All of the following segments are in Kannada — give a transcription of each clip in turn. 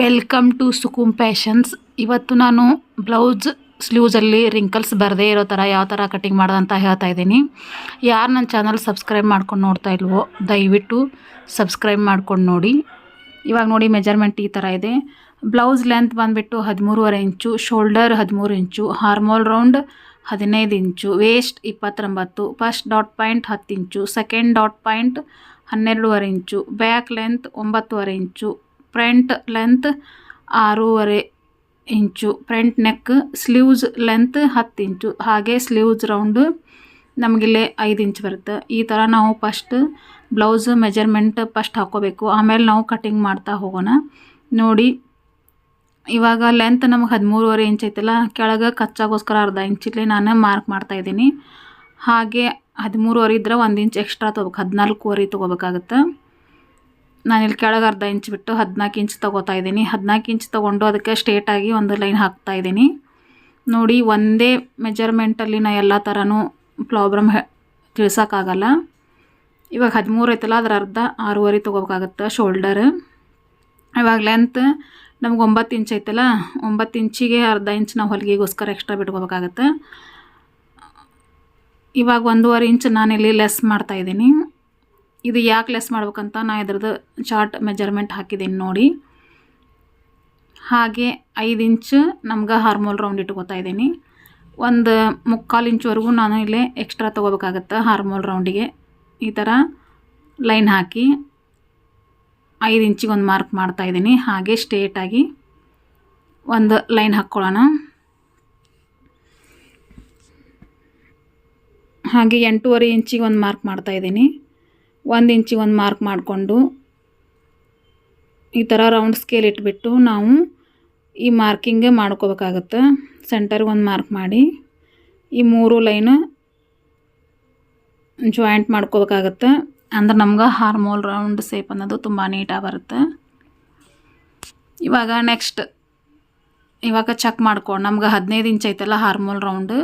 ವೆಲ್ಕಮ್ ಟು ಸುಕುಮ್ ಪ್ಯಾಷನ್ಸ್ ಇವತ್ತು ನಾನು ಬ್ಲೌಸ್ ಸ್ಲೀವ್ಸಲ್ಲಿ ರಿಂಕಲ್ಸ್ ಬರದೇ ಇರೋ ಥರ ಯಾವ ಥರ ಕಟಿಂಗ್ ಮಾಡೋದಂತ ಹೇಳ್ತಾ ಇದ್ದೀನಿ. ಯಾರು ನನ್ನ ಚಾನಲ್ ಸಬ್ಸ್ಕ್ರೈಬ್ ಮಾಡ್ಕೊಂಡು ನೋಡ್ತಾ ಇಲ್ವೋ, ದಯವಿಟ್ಟು ಸಬ್ಸ್ಕ್ರೈಬ್ ಮಾಡ್ಕೊಂಡು ನೋಡಿ. ಇವಾಗ ನೋಡಿ ಮೆಜರ್ಮೆಂಟ್ ಈ ಥರ ಇದೆ. ಬ್ಲೌಸ್ ಲೆಂತ್ ಬಂದುಬಿಟ್ಟು ಹದಿಮೂರುವರೆ ಇಂಚು ಶೋಲ್ಡರ್ ಹದಿಮೂರು ಇಂಚು ಹಾರ್ಮೋಲ್ ರೌಂಡ್ ಹದಿನೈದು ಇಂಚು ವೇಸ್ಟ್ ಇಪ್ಪತ್ತೊಂಬತ್ತು ಫಸ್ಟ್ ಡಾಟ್ ಪಾಯಿಂಟ್ ಹತ್ತು ಇಂಚು ಸೆಕೆಂಡ್ ಡಾಟ್ ಪಾಯಿಂಟ್ ಹನ್ನೆರಡೂವರೆ ಇಂಚು ಬ್ಯಾಕ್ ಲೆಂತ್ ಒಂಬತ್ತುವರೆ ಇಂಚು ಫ್ರಂಟ್ ಲೆಂತ್ ಆರೂವರೆ inch, front neck sleeves length ಹತ್ತು ಇಂಚು. ಹಾಗೆ ಸ್ಲೀವ್ಸ್ ರೌಂಡು ನಮಗಿಲ್ಲಿ ಐದು ಇಂಚ್ ಬರುತ್ತೆ. ಈ ಥರ ನಾವು ಫಸ್ಟ್ ಬ್ಲೌಸ್ ಮೆಜರ್ಮೆಂಟ್ ಫಸ್ಟ್ ಹಾಕೋಬೇಕು. ಆಮೇಲೆ ನಾವು ಕಟಿಂಗ್ ಮಾಡ್ತಾ ಹೋಗೋಣ. ನೋಡಿ, ಇವಾಗ ಲೆಂತ್ ನಮಗೆ ಹದಿಮೂರುವರೆ ಇಂಚ್ ಐತಲ್ಲ, ಕೆಳಗೆ ಕಚ್ಚಾಗೋಸ್ಕರ ಅರ್ಧ ಇಂಚಲ್ಲಿ ನಾನು ಮಾರ್ಕ್ ಮಾಡ್ತಾ ಇದ್ದೀನಿ. ಹಾಗೆ ಹದಿಮೂರುವರೆ ಇದ್ರೆ ಒಂದು ಇಂಚ್ ಎಕ್ಸ್ಟ್ರಾ ತೊಗೋಬೇಕು. ಹದಿನಾಲ್ಕುವರೆ ತೊಗೋಬೇಕಾಗತ್ತೆ. ನಾನಿಲ್ಲಿ ಕೆಳಗೆ ಅರ್ಧ ಇಂಚ್ ಬಿಟ್ಟು ಹದಿನಾಲ್ಕು ಇಂಚ್ ತೊಗೋತಾ ಇದ್ದೀನಿ. ಹದಿನಾಲ್ಕು ಇಂಚ್ ತೊಗೊಂಡು ಅದಕ್ಕೆ ಸ್ಟ್ರೇಟಾಗಿ ಒಂದು ಲೈನ್ ಹಾಕ್ತಾ ಇದ್ದೀನಿ. ನೋಡಿ, ಒಂದೇ ಮೆಜರ್ಮೆಂಟಲ್ಲಿ ನಾ ಎಲ್ಲ ಥರನೂ ಪ್ರಾಬ್ಲಮ್ ತಿಳ್ಸೋಕ್ಕಾಗಲ್ಲ. ಇವಾಗ ಹದಿಮೂರು ಐತಲ್ಲ, ಅದ್ರ ಅರ್ಧ ಆರೂವರೆ ತೊಗೋಬೇಕಾಗತ್ತೆ ಶೋಲ್ಡರ್ ಇವಾಗ ಲೆಂತ್ ನಮ್ಗೆ ಒಂಬತ್ತು ಇಂಚ್ ಐತಲ್ಲ, ಒಂಬತ್ತು ಇಂಚಿಗೆ ಅರ್ಧ ಇಂಚ್ ನಾವು ಹೊಲಿಗೆಗೋಸ್ಕರ ಎಕ್ಸ್ಟ್ರಾ ಬಿಟ್ಕೋಬೇಕಾಗತ್ತೆ. ಇವಾಗ ಒಂದೂವರೆ ಇಂಚ್ ನಾನಿಲ್ಲಿ ಲೆಸ್ ಮಾಡ್ತಾಯಿದ್ದೀನಿ ಇದು ಯಾಕೆ ಲೆಸ್ ಮಾಡ್ಬೇಕಂತ ನಾ ಇದ್ರದ್ದು ಚಾರ್ಟ್ ಮೆಜರ್ಮೆಂಟ್ ಹಾಕಿದ್ದೀನಿ ನೋಡಿ. ಹಾಗೆ ಐದು ಇಂಚ್ ನಮ್ಗೆ ಹಾರ್ಮೋಲ್ ರೌಂಡ್ ಇಟ್ಕೋತಾ ಇದ್ದೀನಿ. ಒಂದು ಮುಕ್ಕಾಲು ಇಂಚ್ವರೆಗೂ ನಾನು ಇಲ್ಲೇ ಎಕ್ಸ್ಟ್ರಾ ತೊಗೋಬೇಕಾಗತ್ತೆ ಹಾರ್ಮೋಲ್ ರೌಂಡಿಗೆ ಈ ಥರ ಲೈನ್ ಹಾಕಿ ಐದು ಇಂಚಿಗೆ ಒಂದು ಮಾರ್ಕ್ ಮಾಡ್ತಾ ಇದ್ದೀನಿ. ಹಾಗೆ ಸ್ಟ್ರೇಟಾಗಿ ಒಂದು ಲೈನ್ ಹಾಕ್ಕೊಳ್ಳೋಣ. ಹಾಗೆ ಎಂಟೂವರೆ ಇಂಚಿಗೆ ಒಂದು ಮಾರ್ಕ್ ಮಾಡ್ತಾ ಇದ್ದೀನಿ. ಒಂದು ಇಂಚಿಗೆ ಒಂದು ಮಾರ್ಕ್ ಮಾಡಿಕೊಂಡು ಈ ಥರ ರೌಂಡ್ ಸ್ಕೇಲ್ ಇಟ್ಬಿಟ್ಟು ನಾವು ಈ ಮಾರ್ಕಿಂಗ್ ಮಾಡ್ಕೋಬೇಕಾಗತ್ತೆ. ಸೆಂಟರ್ಗೆ ಒಂದು ಮಾರ್ಕ್ ಮಾಡಿ ಈ ಮೂರು ಲೈನ್ ಜಾಯಿಂಟ್ ಮಾಡ್ಕೋಬೇಕಾಗತ್ತೆ. ಅಂದ್ರೆ ನಮ್ಗೆ ಹಾರ್ಮೋಲ್ ರೌಂಡ್ ಸೇಪ್ ಅನ್ನೋದು ತುಂಬ ನೀಟಾಗಿ ಬರುತ್ತೆ. ಇವಾಗ ನೆಕ್ಸ್ಟ್ ಇವಾಗ ಚೆಕ್ ಮಾಡ್ಕೊಂಡು ನಮ್ಗೆ ಹದಿನೈದು ಇಂಚ್ ಐತಲ್ಲ ಹಾರ್ಮೋಲ್ ರೌಂಡ್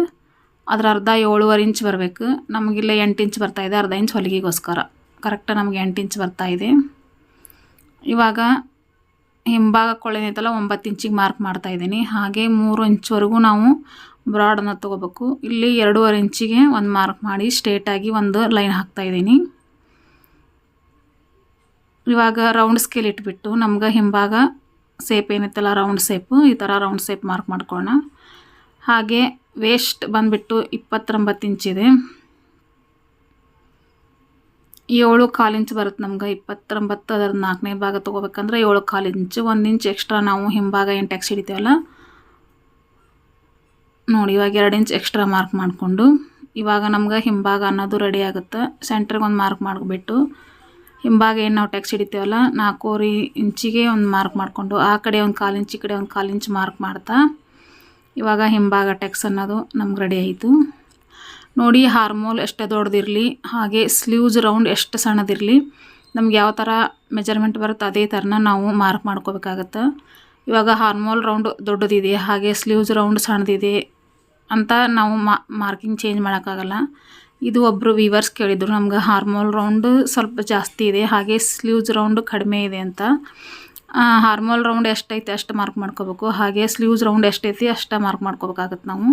ಅದ್ರ ಅರ್ಧ ಏಳುವರೆ ಇಂಚ್ ಬರಬೇಕು. ನಮಗಿಲ್ಲ ಎಂಟು ಇಂಚ್ ಬರ್ತಾಯಿದೆ ಅರ್ಧ ಇಂಚ್ ಹೊಲಿಗೆಗೋಸ್ಕರ. ಕರೆಕ್ಟ್ ನಮಗೆ ಎಂಟು ಇಂಚ್ ಇದೆ. ಇವಾಗ ಹಿಂಭಾಗ ಕೊಳೆನೈತಲ್ಲ ಒಂಬತ್ತು ಇಂಚಿಗೆ ಮಾರ್ಕ್ ಮಾಡ್ತಾ ಇದ್ದೀನಿ. ಹಾಗೆ ಮೂರು ಇಂಚ್ವರೆಗೂ ನಾವು ಬ್ರಾಡನ್ನು ತೊಗೋಬೇಕು. ಇಲ್ಲಿ ಎರಡೂವರೆ ಇಂಚಿಗೆ ಒಂದು ಮಾರ್ಕ್ ಮಾಡಿ ಸ್ಟ್ರೇಟಾಗಿ ಒಂದು ಲೈನ್ ಹಾಕ್ತಾ ಇದ್ದೀನಿ. ಇವಾಗ ರೌಂಡ್ ಸ್ಕೇಲ್ ಇಟ್ಬಿಟ್ಟು ನಮ್ಗೆ ಹಿಂಭಾಗ ಸೇಪ್ ಏನೈತಲ್ಲ ರೌಂಡ್ ಸೇಪು ಈ ಥರ ರೌಂಡ್ ಸೇಪ್ ಮಾರ್ಕ್ ಮಾಡ್ಕೊಳ್ಳೋಣ. ಹಾಗೆ ವೇಸ್ಟ್ ಬಂದುಬಿಟ್ಟು ಇಪ್ಪತ್ತೊಂಬತ್ತು ಇಂಚಿದೆ. ಏಳು ಕಾಲು ಇಂಚ್ ಬರುತ್ತೆ ನಮ್ಗೆ, ಇಪ್ಪತ್ತೊಂಬತ್ತು ಅದರ ನಾಲ್ಕನೇ ಭಾಗ ತೊಗೋಬೇಕಂದ್ರೆ ಏಳು ಕಾಲು ಇಂಚು, ಒಂದು ಇಂಚ್ ಎಕ್ಸ್ಟ್ರಾ ನಾವು ಹಿಂಭಾಗ ಏನು ಟ್ಯಾಕ್ಸ್ ಹಿಡಿತೀವಲ್ಲ? ನೋಡಿ, ಇವಾಗ ಎರಡು ಇಂಚ್ ಎಕ್ಸ್ಟ್ರಾ ಮಾರ್ಕ್ ಮಾಡಿಕೊಂಡು, ಇವಾಗ ನಮ್ಗೆ ಹಿಂಭಾಗ ಅನ್ನೋದು ರೆಡಿ ಆಗುತ್ತೆ. ಸೆಂಟ್ರಿಗೆ ಒಂದು ಮಾರ್ಕ್ ಮಾಡಿಬಿಟ್ಟು, ಹಿಂಭಾಗ ಏನು ನಾವು ಟ್ಯಾಕ್ಸ್ ಹಿಡಿತೀವಲ್ಲ, ನಾಲ್ಕೂವರೆ ಇಂಚಿಗೆ ಒಂದು ಮಾರ್ಕ್ ಮಾಡಿಕೊಂಡು, ಆ ಕಡೆ ಒಂದು ಕಾಲು ಇಂಚ್, ಈ ಕಡೆ ಒಂದು ಕಾಲು ಇಂಚ್ ಮಾರ್ಕ್ ಮಾಡ್ತಾ, ಇವಾಗ ಹಿಂಭಾಗ ಟ್ಯಾಕ್ಸ್ ಅನ್ನೋದು ನಮ್ಗೆ ರೆಡಿ ಆಯಿತು. ನೋಡಿ ಹಾರ್ಮೋಲ್ ಎಷ್ಟೇ ದೊಡ್ಡದಿರಲಿ, ಹಾಗೆ ಸ್ಲೀವ್ಸ್ ರೌಂಡ್ ಎಷ್ಟು ಸಣ್ಣದಿರಲಿ, ನಮ್ಗೆ ಯಾವ ಥರ ಮೆಜರ್ಮೆಂಟ್ ಬರುತ್ತೆ ಅದೇ ಥರನ ನಾವು ಮಾರ್ಕ್ ಮಾಡ್ಕೋಬೇಕಾಗತ್ತೆ. ಇವಾಗ ಹಾರ್ಮೋಲ್ ರೌಂಡ್ ದೊಡ್ಡದಿದೆ, ಹಾಗೆ ಸ್ಲೀವ್ಸ್ ರೌಂಡ್ ಸಣ್ಣದಿದೆ ಅಂತ ನಾವು ಮಾರ್ಕಿಂಗ್ ಚೇಂಜ್ ಮಾಡೋಕ್ಕಾಗಲ್ಲ. ಇದು ಒಬ್ಬರು ವೀವರ್ಸ್ ಕೇಳಿದರು, ನಮ್ಗೆ ಹಾರ್ಮೋಲ್ ರೌಂಡ್ ಸ್ವಲ್ಪ ಜಾಸ್ತಿ ಇದೆ, ಹಾಗೆ ಸ್ಲೀವ್ಸ್ ರೌಂಡ್ ಕಡಿಮೆ ಇದೆ ಅಂತ. ಹಾರ್ಮೋಲ್ ರೌಂಡ್ ಎಷ್ಟೈತೆ ಅಷ್ಟು ಮಾರ್ಕ್ ಮಾಡ್ಕೋಬೇಕು, ಹಾಗೆ ಸ್ಲೀವ್ಸ್ ರೌಂಡ್ ಎಷ್ಟೈತಿ ಅಷ್ಟು ಮಾರ್ಕ್ ಮಾಡ್ಕೋಬೇಕಾಗತ್ತೆ ನಾವು.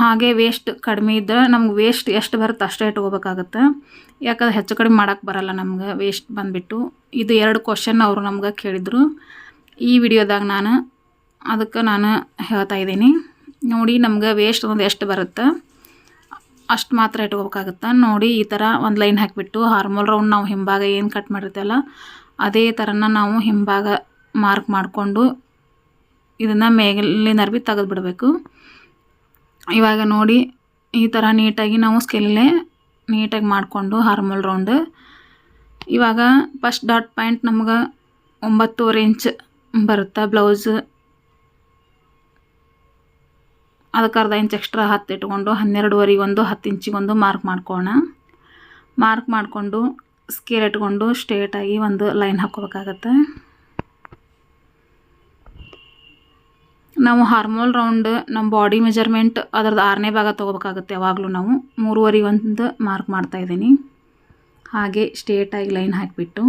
ಹಾಗೆ ವೇಸ್ಟ್ ಕಡಿಮೆ ಇದ್ದರೆ ನಮ್ಗೆ ವೇಸ್ಟ್ ಎಷ್ಟು ಬರುತ್ತೆ ಅಷ್ಟೇ ಇಟ್ಕೋಬೇಕಾಗತ್ತೆ. ಯಾಕಂದ್ರೆ ಹೆಚ್ಚು ಕಡಿಮೆ ಮಾಡೋಕ್ಕೆ ಬರಲ್ಲ ನಮ್ಗೆ ವೇಸ್ಟ್ ಬಂದುಬಿಟ್ಟು. ಇದು ಎರಡು ಕ್ವಶನ್ ಅವರು ನಮ್ಗೆ ಕೇಳಿದರು. ಈ ವಿಡಿಯೋದಾಗ ನಾನು ಅದಕ್ಕೆ ನಾನು ಹೇಳ್ತಾ ಇದ್ದೀನಿ. ನೋಡಿ ನಮ್ಗೆ ವೇಸ್ಟ್ ಒಂದು ಎಷ್ಟು ಬರುತ್ತೆ, ಅಷ್ಟು ಮಾತ್ರ ಇಟ್ಕೋಬೇಕಾಗತ್ತೆ. ನೋಡಿ ಈ ಥರ ಒಂದು ಲೈನ್ ಹಾಕಿಬಿಟ್ಟು ಹಾರ್ಮೋಲ್ ರೌಂಡ್ ನಾವು ಹಿಂಭಾಗ ಏನು ಕಟ್ ಮಾಡಿರ್ತೀವಲ್ಲ, ಅದೇ ಥರನ ನಾವು ಹಿಂಭಾಗ ಮಾರ್ಕ್ ಮಾಡಿಕೊಂಡು ಇದನ್ನು ಮೇಲಿನ ಅರ್ಬಿ ತೆಗೆದು ಬಿಡಬೇಕು ಇವಾಗ ನೋಡಿ ಈ ಥರ ನೀಟಾಗಿ ನಾವು ಸ್ಕೆಲ್ಲೇ ನೀಟಾಗಿ ಮಾಡಿಕೊಂಡು ಹಾರ್ಮಲ್ ರೌಂಡ್ ಇವಾಗ ಫಸ್ಟ್ ಡಾಟ್ ಪಾಯಿಂಟ್ ನಮ್ಗೆ ಒಂಬತ್ತೂವರೆ ಇಂಚ್ ಬರುತ್ತೆ ಬ್ಲೌಸ್ ಅದಕ್ಕೆ ಅರ್ಧ ಇಂಚ್ ಎಕ್ಸ್ಟ್ರಾ ಹತ್ತು ಇಟ್ಕೊಂಡು ಹನ್ನೆರಡುವರೆಗೊಂದು ಹತ್ತು ಇಂಚಿಗೊಂದು ಮಾರ್ಕ್ ಮಾಡ್ಕೋಣ. ಮಾರ್ಕ್ ಮಾಡಿಕೊಂಡು ಸ್ಕೇಲ್ ಇಟ್ಕೊಂಡು ಸ್ಟ್ರೇಟಾಗಿ ಒಂದು ಲೈನ್ ಹಾಕ್ಕೋಬೇಕಾಗತ್ತೆ. ನಾವು ಹಾರ್ಮೋಲ್ ರೌಂಡ್ ನಮ್ಮ ಬಾಡಿ ಮೆಜರ್ಮೆಂಟ್ ಅದರದ್ದು ಆರನೇ ಭಾಗ ತೊಗೋಬೇಕಾಗುತ್ತೆ. ಯಾವಾಗಲೂ ನಾವು ಮೂರುವರೆ ಒಂದು ಮಾರ್ಕ್ ಮಾಡ್ತಾ ಇದ್ದೀನಿ. ಹಾಗೆ ಸ್ಟ್ರೇಟಾಗಿ ಲೈನ್ ಹಾಕಿಬಿಟ್ಟು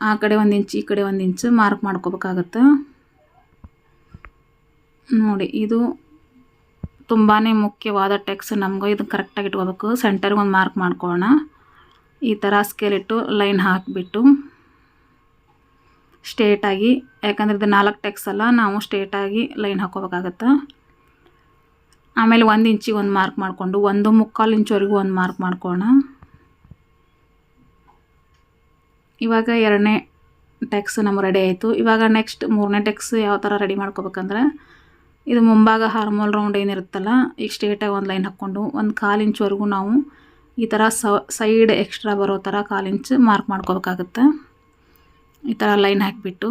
ಆ ಕಡೆ ಒಂದು ಇಂಚು ಈ ಕಡೆ ಒಂದು ಇಂಚು ಮಾರ್ಕ್ ಮಾಡ್ಕೋಬೇಕಾಗತ್ತೆ. ನೋಡಿ, ಇದು ತುಂಬಾ ಮುಖ್ಯವಾದ ಟೆಕ್ಸ್ ನಮಗೂ ಇದು ಕರೆಕ್ಟಾಗಿ ಇಟ್ಕೋಬೇಕು. ಸೆಂಟರ್ಗೆ ಒಂದು ಮಾರ್ಕ್ ಮಾಡ್ಕೊಳ್ಳೋಣ. ಈ ಥರ ಸ್ಕೇಲ್ ಇಟ್ಟು ಲೈನ್ ಹಾಕಿಬಿಟ್ಟು ಸ್ಟ್ರೇಟಾಗಿ, ಯಾಕಂದ್ರೆ ಇದು ನಾಲ್ಕು ಟೆಕ್ಸ್ ಅಲ್ಲ, ನಾವು ಸ್ಟೇಟಾಗಿ ಲೈನ್ ಹಾಕೋಬೇಕಾಗತ್ತೆ? ಆಮೇಲೆ ಒಂದು ಇಂಚಿಗೆ ಒಂದು ಮಾರ್ಕ್ ಮಾಡಿಕೊಂಡು, ಒಂದು ಮುಕ್ಕಾಲು ಇಂಚುವರೆಗೂ ಒಂದು ಮಾರ್ಕ್ ಮಾಡ್ಕೋಣ ಇವಾಗ ಎರಡನೇ ಟೆಕ್ಸ್ ನಮ್ಮ ರೆಡಿ ಆಯಿತು. ಇವಾಗ ನೆಕ್ಸ್ಟ್ ಮೂರನೇ ಟೆಕ್ಸ್ ಯಾವ ಥರ ರೆಡಿ ಮಾಡ್ಕೋಬೇಕಂದ್ರೆ, ಇದು ಮುಂಭಾಗ ಹಾರ್ಮೋಲ್ ರೌಂಡ್ ಏನಿರುತ್ತಲ್ಲ, ಈಗ ಸ್ಟೇಟಾಗಿ ಒಂದು ಲೈನ್ ಹಾಕ್ಕೊಂಡು, ಒಂದು ಕಾಲು ಇಂಚ್ವರೆಗೂ ನಾವು ಈ ಥರ ಸೈಡ್ ಎಕ್ಸ್ಟ್ರಾ ಬರೋ ಥರ ಕಾಲು ಇಂಚ್ ಮಾರ್ಕ್ ಮಾಡ್ಕೋಬೇಕಾಗತ್ತೆ? ಈ ಥರ ಲೈನ್ ಹಾಕಿಬಿಟ್ಟು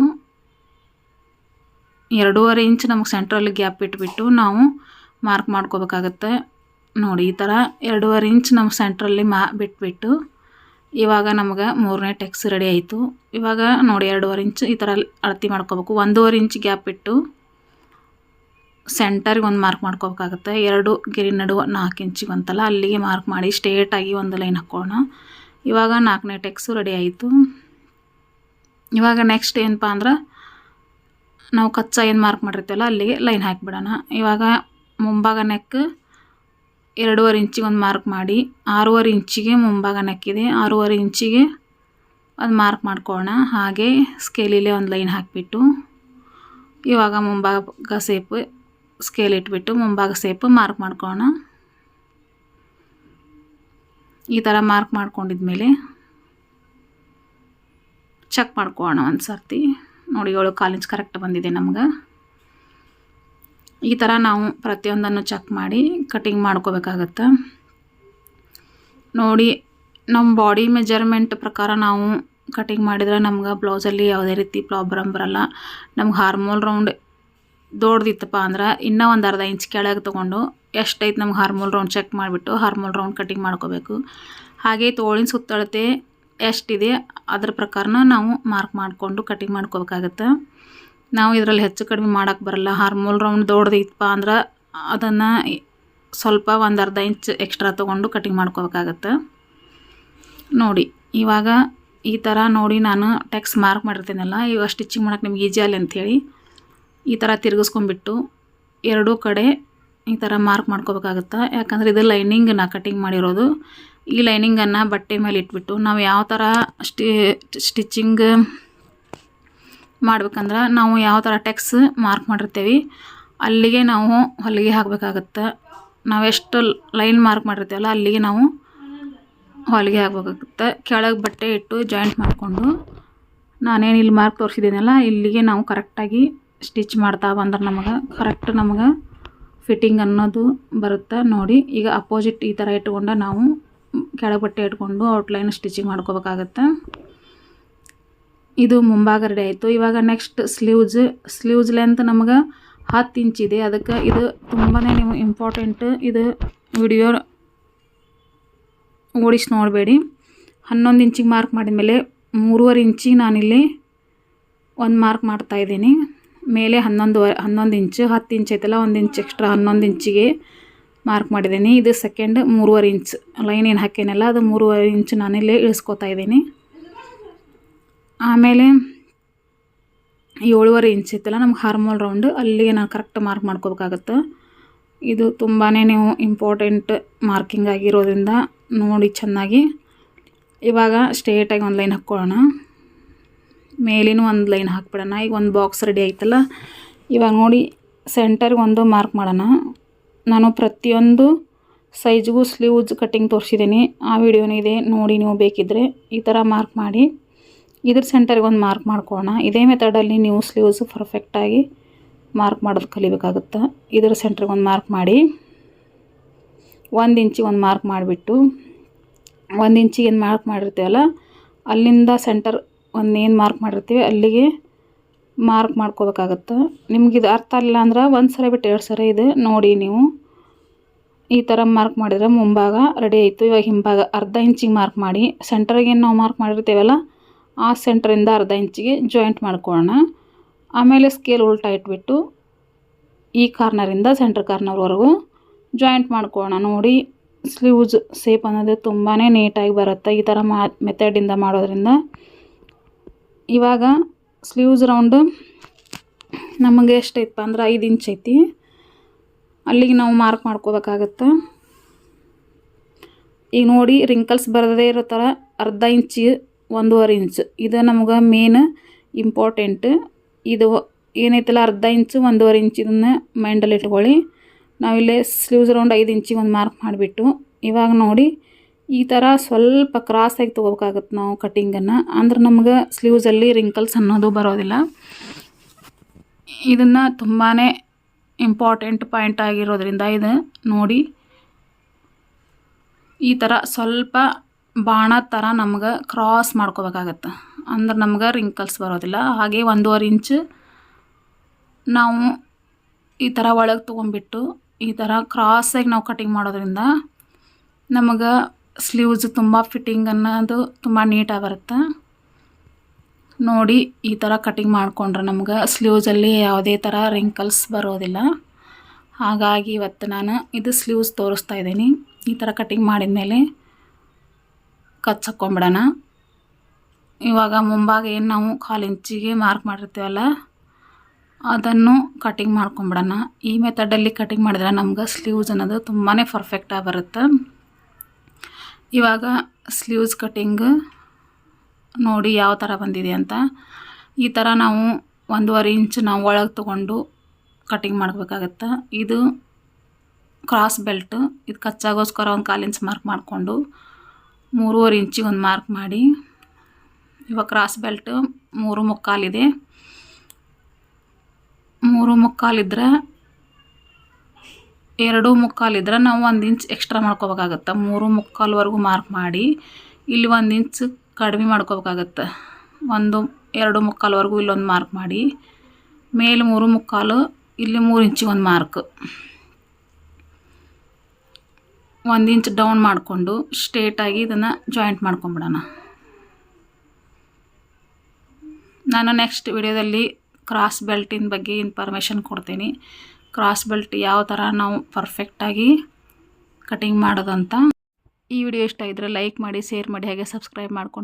ಎರಡೂವರೆ ಇಂಚ್ ನಮಗೆ ಸೆಂಟ್ರಲ್ಲಿ ಗ್ಯಾಪ್ ಇಟ್ಬಿಟ್ಟು ನಾವು ಮಾರ್ಕ್ ಮಾಡ್ಕೋಬೇಕಾಗತ್ತೆ. ನೋಡಿ, ಈ ಥರ ಎರಡೂವರೆ ಇಂಚ್ ನಮ್ಮ ಸೆಂಟ್ರಲ್ಲಿ ಮಾ, ಬಿಟ್ಬಿಟ್ಟು ಇವಾಗ ನಮಗೆ ಮೂರನೇ ಟೆಕ್ಸ್ ರೆಡಿ ಆಯಿತು. ಇವಾಗ ನೋಡಿ, ಎರಡೂವರೆ ಇಂಚ್ ಈ ಥರ ಅಳತಿ ಮಾಡ್ಕೋಬೇಕು. ಒಂದೂವರೆ ಇಂಚ್ ಗ್ಯಾಪ್ ಇಟ್ಟು ಸೆಂಟರ್ಗೆ ಒಂದು ಮಾರ್ಕ್ ಮಾಡ್ಕೋಬೇಕಾಗುತ್ತೆ. ಎರಡು ಗಿರಿ ನಡುವೆ ನಾಲ್ಕು ಇಂಚಿಗೆ ಬಂತಲ್ಲ ಅಲ್ಲಿಗೆ ಮಾರ್ಕ್ ಮಾಡಿ ಸ್ಟ್ರೇಟಾಗಿ ಒಂದು ಲೈನ್ ಹಾಕ್ಕೊಳ್ಳೋಣ ಇವಾಗ ನಾಲ್ಕನೇ ಟೆಕ್ಸು ರೆಡಿ ಆಯಿತು. ಇವಾಗ ನೆಕ್ಸ್ಟ್ ಏನಪ್ಪ ಅಂದ್ರೆ, ನಾವು ಕಚ್ಚಾ ಏನು ಮಾರ್ಕ್ ಮಾಡಿರ್ತೀವಲ್ಲ, ಅಲ್ಲಿಗೆ ಲೈನ್ ಹಾಕಿಬಿಡೋಣ. ಇವಾಗ ಮುಂಭಾಗ ನೆಕ್ ಎರಡೂವರೆ ಇಂಚಿಗೆ ಒಂದು ಮಾರ್ಕ್ ಮಾಡಿ, ಆರೂವರೆ ಇಂಚಿಗೆ ಮುಂಭಾಗ ನೆಕ್ಕಿದೆ ಆರೂವರೆ ಇಂಚಿಗೆ ಒಂದು ಮಾರ್ಕ್ ಮಾಡ್ಕೊಳ್ಳೋಣ ಹಾಗೆ ಸ್ಕೇಲಿಲೆ ಒಂದು ಲೈನ್ ಹಾಕಿಬಿಟ್ಟು, ಇವಾಗ ಮುಂಭಾಗ ಸೇಪ್ ಸ್ಕೇಲ್ ಇಟ್ಬಿಟ್ಟು ಮುಂಭಾಗ ಸೇಪ್ ಮಾರ್ಕ್ ಮಾಡ್ಕೊಳ್ಳೋಣ ಈ ಥರ ಮಾರ್ಕ್ ಮಾಡ್ಕೊಂಡಿದ್ಮೇಲೆ ಚೆಕ್ ಮಾಡ್ಕೊಳ್ಳೋಣ ಒಂದು ಸರ್ತಿ. ನೋಡಿ ಏಳು ಇಂಚ್ ಕರೆಕ್ಟ್ ಬಂದಿದೆ ನಮ್ಗೆ. ಈ ಥರ ನಾವು ಪ್ರತಿಯೊಂದನ್ನು ಚೆಕ್ ಮಾಡಿ ಕಟಿಂಗ್ ಮಾಡ್ಕೋಬೇಕಾಗತ್ತೆ. ನೋಡಿ ನಮ್ಮ ಬಾಡಿ ಮೆಜರ್ಮೆಂಟ್ ಪ್ರಕಾರ ನಾವು ಕಟಿಂಗ್ ಮಾಡಿದ್ರೆ ನಮ್ಗೆ ಬ್ಲೌಸಲ್ಲಿ ಯಾವುದೇ ರೀತಿ ಪ್ರಾಬ್ಲಮ್ ಬರಲ್ಲ. ನಮ್ಗೆ ಹಾರ್ಮೋಲ್ ರೌಂಡ್ ದೊಡ್ದಿತ್ತಪ್ಪ ಅಂದ್ರೆ ಇನ್ನೂ ಒಂದು ಅರ್ಧ ಇಂಚ್ ಕೆಳಗೆ ತೊಗೊಂಡು ಎಷ್ಟೈತೆ ನಮ್ಗೆ ಹಾರ್ಮೋಲ್ ರೌಂಡ್ ಚೆಕ್ ಮಾಡಿಬಿಟ್ಟು ಹಾರ್ಮೋಲ್ ರೌಂಡ್ ಕಟಿಂಗ್ ಮಾಡ್ಕೋಬೇಕು. ಹಾಗೆ ತೋಳಿನ ಸುತ್ತಳತೆ ಎಷ್ಟಿದೆ ಅದ್ರ ಪ್ರಕಾರನ ನಾವು ಮಾರ್ಕ್ ಮಾಡಿಕೊಂಡು ಕಟಿಂಗ್ ಮಾಡ್ಕೋಬೇಕಾಗತ್ತೆ. ನಾವು ಇದರಲ್ಲಿ ಹೆಚ್ಚು ಕಡಿಮೆ ಮಾಡೋಕ್ಕೆ ಬರಲ್ಲ. ಹಾರ್ಮೋಲ್ ರೌಂಡ್ ದೊಡ್ಡದಿತ್ತಪ್ಪ ಅಂದ್ರೆ ಅದನ್ನು ಸ್ವಲ್ಪ ಒಂದು ಅರ್ಧ ಇಂಚ್ ಎಕ್ಸ್ಟ್ರಾ ತೊಗೊಂಡು ಕಟಿಂಗ್ ಮಾಡ್ಕೋಬೇಕಾಗತ್ತೆ. ನೋಡಿ, ಇವಾಗ ಈ ಥರ ನೋಡಿ ನಾನು ಟೆಕ್ಸ್ ಮಾರ್ಕ್ ಮಾಡಿರ್ತೀನಲ್ಲ, ಇವಾಗ ಸ್ಟಿಚಿಂಗ್ ಮಾಡೋಕ್ಕೆ ನಿಮ್ಗೆ ಈಜಿ ಅಲ್ಲಿ ಅಂಥೇಳಿ ಈ ಥರ ತಿರುಗಿಸ್ಕೊಂಬಿಟ್ಟು ಎರಡೂ ಕಡೆ ಈ ಥರ ಮಾರ್ಕ್ ಮಾಡ್ಕೋಬೇಕಾಗತ್ತೆ? ಯಾಕಂದರೆ ಇದು ಲೈನಿಂಗ್ ನಾ ಕಟಿಂಗ್ ಮಾಡಿರೋದು. ಈ ಲೈನಿಂಗನ್ನು ಬಟ್ಟೆ ಮೇಲೆ ಇಟ್ಬಿಟ್ಟು ನಾವು ಯಾವ ಥರ ಸ್ಟಿ ಸ್ಟಿಚಿಂಗ್ ಮಾಡ್ಬೇಕಂದ್ರೆ ನಾವು ಯಾವ ಥರ ಟೆಕ್ಸ್ ಮಾರ್ಕ್ ಮಾಡಿರ್ತೀವಿ, ಅಲ್ಲಿಗೆ ನಾವು ಹೊಲಿಗೆ ಹಾಕಬೇಕಾಗತ್ತೆ. ನಾವೆಷ್ಟು ಲೈನ್ ಮಾರ್ಕ್ ಮಾಡಿರ್ತೀವಲ್ಲ, ಅಲ್ಲಿಗೆ ನಾವು ಹೊಲಿಗೆ ಹಾಕಬೇಕಾಗುತ್ತೆ. ಕೆಳಗೆ ಬಟ್ಟೆ ಇಟ್ಟು ಜಾಯಿಂಟ್ ಮಾಡಿಕೊಂಡು, ನಾನೇನು ಇಲ್ಲಿ ಮಾರ್ಕ್ ತೋರಿಸಿದ್ದೀನಲ್ಲ, ಇಲ್ಲಿಗೆ ನಾವು ಕರೆಕ್ಟಾಗಿ ಸ್ಟಿಚ್ ಮಾಡ್ತಾ ಬಂದ್ರೆ ನಮಗೆ ಕರೆಕ್ಟ್ ನಮಗೆ ಫಿಟ್ಟಿಂಗ್ ಅನ್ನೋದು ಬರುತ್ತೆ ನೋಡಿ. ಈಗ ಅಪೋಸಿಟ್ ಈ ಥರ ಇಟ್ಕೊಂಡು ನಾವು ಕೆಳಗೆ ಬಟ್ಟೆ ಇಟ್ಕೊಂಡು ಔಟ್ಲೈನ್ ಸ್ಟಿಚಿಂಗ್ ಮಾಡ್ಕೋಬೇಕಾಗತ್ತೆ. ಇದು ಮುಂಭಾಗ ರೆಡಿ ಆಯಿತು. ಇವಾಗ ನೆಕ್ಸ್ಟ್ ಸ್ಲೀವ್ಸ್ ಸ್ಲೀವ್ಸ್ ಲೆಂತ್ ನಮಗೆ ಹತ್ತು ಇಂಚಿದೆ ಅದಕ್ಕೆ ಇದು ತುಂಬಾ ನೀವು ಇಂಪಾರ್ಟೆಂಟ್ ಇದು ವಿಡಿಯೋ ಓಡಿಸಿ ನೋಡಬೇಡಿ. ಹನ್ನೊಂದು ಇಂಚಿಗೆ ಮಾರ್ಕ್ ಮಾಡಿದ ಮೇಲೆ ಮೂರುವರೆ ಇಂಚಿಗೆ ನಾನಿಲ್ಲಿ ಒಂದು ಮಾರ್ಕ್ ಮಾಡ್ತಾಯಿದ್ದೀನಿ ಮೇಲೆ ಹನ್ನೊಂದು ಹನ್ನೊಂದು ಇಂಚು ಹತ್ತು ಇಂಚ್ ಐತಲ್ಲ ಒಂದು ಇಂಚ್ ಎಕ್ಸ್ಟ್ರಾ ಹನ್ನೊಂದು ಇಂಚಿಗೆ ಮಾರ್ಕ್ ಮಾಡಿದ್ದೀನಿ. ಇದು ಸೆಕೆಂಡ್ ಮೂರುವರೆ ಇಂಚ್ ಲೈನ್ ಏನು ಹಾಕೇನಲ್ಲ, ಅದು ಮೂರುವರೆ ಇಂಚ್ ನಾನಿಲ್ಲಿ ಇಳಿಸ್ಕೊತಾ ಇದ್ದೀನಿ. ಆಮೇಲೆ ಏಳುವರೆ ಇಂಚ್ ಇತ್ತಲ್ಲ, ನಮ್ಗೆ ಹಾರ್ಮೋಲ್ ರೌಂಡ್ ಅಲ್ಲಿಗೆ ನಾನು ಕರೆಕ್ಟ್ ಮಾರ್ಕ್ ಮಾಡ್ಕೋಬೇಕಾಗತ್ತೆ. ಇದು ತುಂಬಾ ನೀವು ಇಂಪಾರ್ಟೆಂಟ್ ಮಾರ್ಕಿಂಗ್ ಆಗಿರೋದ್ರಿಂದ ನೋಡಿ ಚೆನ್ನಾಗಿ. ಇವಾಗ ಸ್ಟ್ರೇಟಾಗಿ ಒಂದು ಲೈನ್ ಹಾಕ್ಕೊಳ್ಳೋಣ. ಮೇಲಿನೂ ಒಂದು ಲೈನ್ ಹಾಕ್ಬಿಡೋಣ. ಈಗ ಒಂದು ಬಾಕ್ಸ್ ರೆಡಿ ಆಯ್ತಲ್ಲ, ಇವಾಗ ನೋಡಿ ಸೆಂಟರ್ಗೆ ಒಂದು ಮಾರ್ಕ್ ಮಾಡೋಣ. ನಾನು ಪ್ರತಿಯೊಂದು ಸೈಜ್ಗೂ ಸ್ಲೀವ್ಸ್ ಕಟ್ಟಿಂಗ್ ತೋರಿಸಿದ್ದೀನಿ. ಆ ವಿಡಿಯೋನೂ ಇದೆ, ನೋಡಿ ನೀವು ಬೇಕಿದ್ದರೆ ಈ ಥರ ಮಾರ್ಕ್ ಮಾಡಿ. ಇದ್ರ ಸೆಂಟರ್ಗೆ ಒಂದು ಮಾರ್ಕ್ ಮಾಡ್ಕೊಳ್ಳೋಣ. ಇದೇ ಮೆಥಡಲ್ಲಿ ನೀವು ಸ್ಲೀವ್ಸ್ ಪರ್ಫೆಕ್ಟಾಗಿ ಮಾರ್ಕ್ ಮಾಡೋದು ಕಲಿಬೇಕಾಗುತ್ತೆ? ಇದ್ರ ಸೆಂಟ್ರಿಗೆ ಒಂದು ಮಾರ್ಕ್ ಮಾಡಿ. ಒಂದು ಇಂಚಿಗೆ ಒಂದು ಮಾರ್ಕ್ ಮಾಡಿಬಿಟ್ಟು. ಒಂದು ಇಂಚಿಗೆ ಏನು ಮಾರ್ಕ್ ಮಾಡಿರ್ತೀವಲ್ಲ, ಅಲ್ಲಿಂದ ಸೆಂಟರ್ ಒಂದು ಏನು ಮಾರ್ಕ್ ಮಾಡಿರ್ತೀವಿ, ಅಲ್ಲಿಗೆ ಮಾರ್ಕ್ ಮಾಡ್ಕೋಬೇಕಾಗತ್ತೆ? ಇದು ಅರ್ಥ ಆಗಲಿಲ್ಲ ಅಂದ್ರೆ ಒಂದು ಸರಿ ಬಿಟ್ಟು ಎರಡು ಸರಿ ಇದೆ ನೋಡಿ ನೀವು. ಈ ಥರ ಮಾರ್ಕ್ ಮಾಡಿದರೆ ಮುಂಭಾಗ ರೆಡಿ ಆಯಿತು. ಇವಾಗ ಹಿಂಭಾಗ ಅರ್ಧ ಇಂಚಿಗೆ ಮಾರ್ಕ್ ಮಾಡಿ. ಸೆಂಟರ್ಗೆ ಏನು ನಾವು ಮಾರ್ಕ್ ಮಾಡಿರ್ತೀವಲ್ಲ, ಆ ಸೆಂಟ್ರಿಂದ ಅರ್ಧ ಇಂಚಿಗೆ ಜಾಯಿಂಟ್ ಮಾಡ್ಕೊಳ್ಳೋಣ. ಆಮೇಲೆ ಸ್ಕೇಲ್ ಉಲ್ಟಾ ಇಟ್ಬಿಟ್ಟು ಈ ಕಾರ್ನರಿಂದ ಸೆಂಟ್ರ್ ಕಾರ್ನರ್ವರೆಗೂ ಜಾಯಿಂಟ್ ಮಾಡ್ಕೊಳ್ಳೋಣ. ನೋಡಿ ಸ್ಲೀವ್ಸ್ ಸೇಪ್ ಅನ್ನೋದು ತುಂಬಾ ನೀಟಾಗಿ ಬರುತ್ತೆ ಈ ಥರ ಮಾ ಮೆಥಡಿಂದ ಮಾಡೋದ್ರಿಂದ. ಇವಾಗ ಸ್ಲೀವ್ಸ್ ರೌಂಡ್ ನಮಗೆ ಎಷ್ಟೈತಪ್ಪ ಅಂದ್ರೆ ಐದು ಇಂಚ್ ಐತಿ. ಅಲ್ಲಿಗೆ ನಾವು ಮಾರ್ಕ್ ಮಾಡ್ಕೋಬೇಕಾಗತ್ತೆ. ಈಗ ನೋಡಿ ರಿಂಕಲ್ಸ್ ಬರದೇ ಇರೋ ಥರ ಅರ್ಧ ಇಂಚ್, ಒಂದೂವರೆ ಇಂಚ್. ಇದು ನಮ್ಗೆ ಮೇನ್ ಇಂಪಾರ್ಟೆಂಟ್ ಇದು ಏನೈತಲ್ಲ, ಅರ್ಧ ಇಂಚು, ಒಂದೂವರೆ ಇಂಚ್ ಇದನ್ನು ಮೈಂಡಲ್ಲಿ ಇಟ್ಕೊಳ್ಳಿ. ನಾವಿಲ್ಲೇ ಸ್ಲೀವ್ಸ್ ರೌಂಡ್ ಐದು ಇಂಚಿಗೆ ಒಂದು ಮಾರ್ಕ್ ಮಾಡಿಬಿಟ್ಟು ಇವಾಗ ನೋಡಿ ಈ ಥರ ಸ್ವಲ್ಪ ಕ್ರಾಸಾಗಿ ತೊಗೋಬೇಕಾಗತ್ತೆ ನಾವು ಕಟ್ಟಿಂಗನ್ನು ಅಂದ್ರೆ ನಮ್ಗೆ ಸ್ಲೀವ್ಸಲ್ಲಿ ರಿಂಕಲ್ಸ್ ಅನ್ನೋದು ಬರೋದಿಲ್ಲ. ಇದನ್ನು ತುಂಬಾ ಇಂಪಾರ್ಟೆಂಟ್ ಪಾಯಿಂಟ್ ಆಗಿರೋದ್ರಿಂದ ಇದು ನೋಡಿ. ಈ ಥರ ಸ್ವಲ್ಪ ಬಾಣ ಥರ ನಮ್ಗೆ ಕ್ರಾಸ್ ಮಾಡ್ಕೋಬೇಕಾಗತ್ತೆ. ಅಂದ್ರೆ ನಮ್ಗೆ ರಿಂಕಲ್ಸ್ ಬರೋದಿಲ್ಲ. ಹಾಗೆ ಒಂದೂವರೆ ಇಂಚ್ ನಾವು ಈ ಥರ ಒಳಗೆ ತೊಗೊಂಬಿಟ್ಟು ಈ ಥರ ಕ್ರಾಸಾಗಿ ನಾವು ಕಟ್ಟಿಂಗ್ ಮಾಡೋದ್ರಿಂದ ನಮಗೆ ಸ್ಲೀವ್ಸ್ ತುಂಬ ಫಿಟ್ಟಿಂಗ್ ಅನ್ನೋದು ತುಂಬ ನೀಟಾಗಿ ಬರುತ್ತೆ. ನೋಡಿ, ಈ ಥರ ಕಟಿಂಗ್ ಮಾಡಿಕೊಂಡ್ರೆ ನಮ್ಗೆ. ಸ್ಲೀವ್ಸಲ್ಲಿ ಯಾವುದೇ ಥರ ರಿಂಕಲ್ಸ್ ಬರೋದಿಲ್ಲ. ಹಾಗಾಗಿ ಇವತ್ತು ನಾನು ಇದು ಸ್ಲೀವ್ಸ್ ತೋರಿಸ್ತಾ ಇದ್ದೀನಿ. ಈ ಥರ ಕಟಿಂಗ್ ಮಾಡಿದ್ಮೇಲೆ ಕಚ್ ಹಾಕ್ಕೊಂಬಿಡೋಣ ಇವಾಗ ಮುಂಭಾಗ ಏನು ನಾವು ಕಾಲು ಇಂಚಿಗೆ ಮಾರ್ಕ್ ಮಾಡಿರ್ತೀವಲ್ಲ, ಅದನ್ನು ಕಟಿಂಗ್ ಮಾಡ್ಕೊಂಬಿಡೋಣ. ಈ ಮೆಥಡಲ್ಲಿ ಕಟಿಂಗ್ ಮಾಡಿದ್ರೆ ನಮ್ಗೆ ಸ್ಲೀವ್ಸ್ ಅನ್ನೋದು ತುಂಬಾ ಪರ್ಫೆಕ್ಟಾಗಿ ಬರುತ್ತೆ. ಇವಾಗ ಸ್ಲೀವ್ಸ್ ಕಟಿಂಗ್ ನೋಡಿ ಯಾವ ಥರ ಬಂದಿದೆ ಅಂತ. ಈ ಥರ ನಾವು ಒಂದೂವರೆ ಇಂಚ್ ನಾವು ಒಳಗೆ ತೊಗೊಂಡು ಕಟ್ಟಿಂಗ್ ಮಾಡಬೇಕಾಗತ್ತೆ. ಇದು ಕ್ರಾಸ್ ಬೆಲ್ಟ್ ಇದು ಕಚ್ಚಾಗೋಸ್ಕರ ಒಂದು ಕಾಲು ಇಂಚ್ ಮಾರ್ಕ್ ಮಾಡಿಕೊಂಡು ಮೂರುವರೆ ಇಂಚಿಗೆ ಒಂದು ಮಾರ್ಕ್ ಮಾಡಿ. ಇವಾಗ ಕ್ರಾಸ್ ಬೆಲ್ಟ್ ಮೂರು ಮುಕ್ಕಾಲಿದೆ ಮೂರು ಮುಕ್ಕಾಲಿದ್ರೆ ಎರಡು ಮುಕ್ಕಾಲಿದ್ರೆ ನಾವು ಒಂದು ಇಂಚ್ ಎಕ್ಸ್ಟ್ರಾ ಮಾಡ್ಕೋಬೇಕಾಗತ್ತೆ. ಮೂರು ಮುಕ್ಕಾಲುವರೆಗೂ ಮಾರ್ಕ್ ಮಾಡಿ ಇಲ್ಲಿ ಒಂದು ಇಂಚ್ ಕಡಿಮೆ ಮಾಡ್ಕೋಬೇಕಾಗತ್ತೆ. ಒಂದು, ಎರಡು ಮುಕ್ಕಾಲುವರೆಗೂ ಇಲ್ಲೊಂದು ಮಾರ್ಕ್ ಮಾಡಿ. ಮೇಲೆ ಮೂರು ಮುಕ್ಕಾಲು, ಇಲ್ಲಿ ಮೂರು ಇಂಚಿಗೆ ಒಂದು ಮಾರ್ಕ್ ಒಂದು ಇಂಚ್ ಡೌನ್ ಮಾಡಿಕೊಂಡು ಸ್ಟ್ರೇಟಾಗಿ ಇದನ್ನು ಜಾಯಿಂಟ್ ಮಾಡ್ಕೊಂಬಿಡೋಣ. ನಾನು ನೆಕ್ಸ್ಟ್ ವಿಡಿಯೋದಲ್ಲಿ ಕ್ರಾಸ್ ಬೆಲ್ಟಿನ ಬಗ್ಗೆ ಇನ್ಫಾರ್ಮೇಷನ್ ಕೊಡ್ತೀನಿ. ಕ್ರಾಸ್ ಬೆಲ್ಟ್ ಯಾವ ಥರ ನಾವು ಪರ್ಫೆಕ್ಟಾಗಿ ಕಟಿಂಗ್ ಮಾಡೋದಂತ. ಈ ವಿಡಿಯೋ ಇಷ್ಟ ಇದ್ದರೆ ಲೈಕ್ ಮಾಡಿ ಶೇರ್ ಮಾಡಿ, ಹಾಗೆ ಸಬ್ಸ್ಕ್ರೈಬ್ ಮಾಡ್ಕೊಂಡು.